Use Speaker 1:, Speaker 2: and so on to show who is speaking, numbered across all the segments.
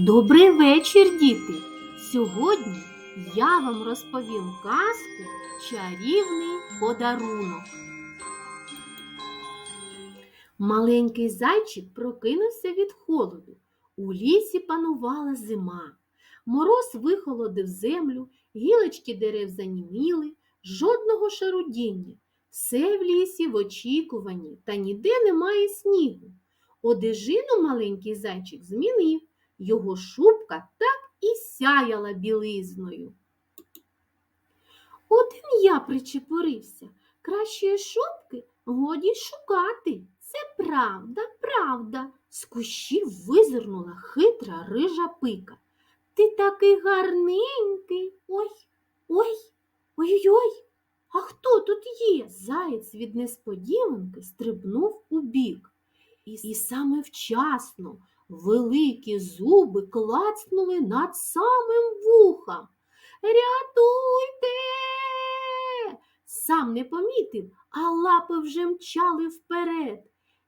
Speaker 1: Добрий вечір, діти! Сьогодні я вам розповім казку Чарівний подарунок. Маленький зайчик прокинувся від холоду. У лісі панувала зима. Мороз вихолодив землю, гілочки дерев заніміли, жодного шарудіння. Все в лісі в очікуванні, та ніде немає снігу. Одежину маленький зайчик змінив. Його шубка так і сяяла білизною. Один я причепурився. Кращої шубки годі шукати. Це правда, правда. З кущів визирнула хитра рижа пика. Ти такий гарненький. Ой, ой, ой-ой. А хто тут є? Заєць від несподіванки стрибнув у бік. І, саме вчасно Великі зуби клацнули над самим вухом. Рятуйте! Сам не помітив, а лапи вже мчали вперед.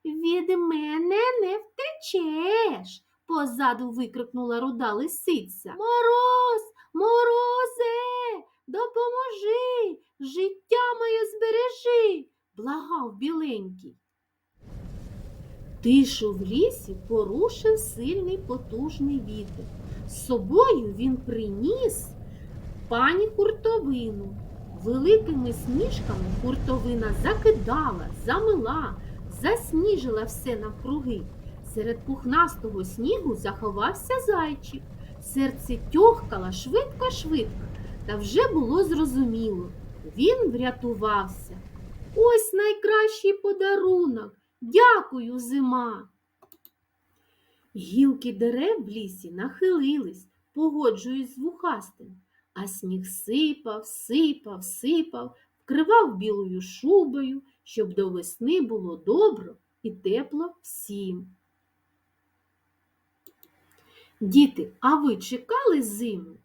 Speaker 1: Від мене не втечеш, позаду викрикнула руда лисиця. Мороз, морозе, допоможи, життя моє збережи, благав біленький. Тишу в лісі порушив сильний потужний вітер. З собою він приніс пані хуртовину. Великими сніжками хуртовина закидала, замила, засніжила все навкруги. Серед пухнастого снігу заховався зайчик. Серце тьохкало швидко-швидко, та вже було зрозуміло. Він врятувався. Ось найкращий подарунок. Дякую, зима. Гілки дерев в лісі нахилились, погоджуюсь з вухастим, а сніг сипав, сипав, сипав, вкривав білою шубою, щоб до весни було добро і тепло всім. Діти, а ви чекали зиму?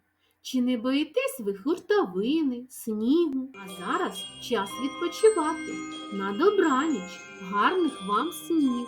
Speaker 1: Чи не боїтесь ви хуртовини, снігу? А зараз час відпочивати. На добраніч, гарних вам снів!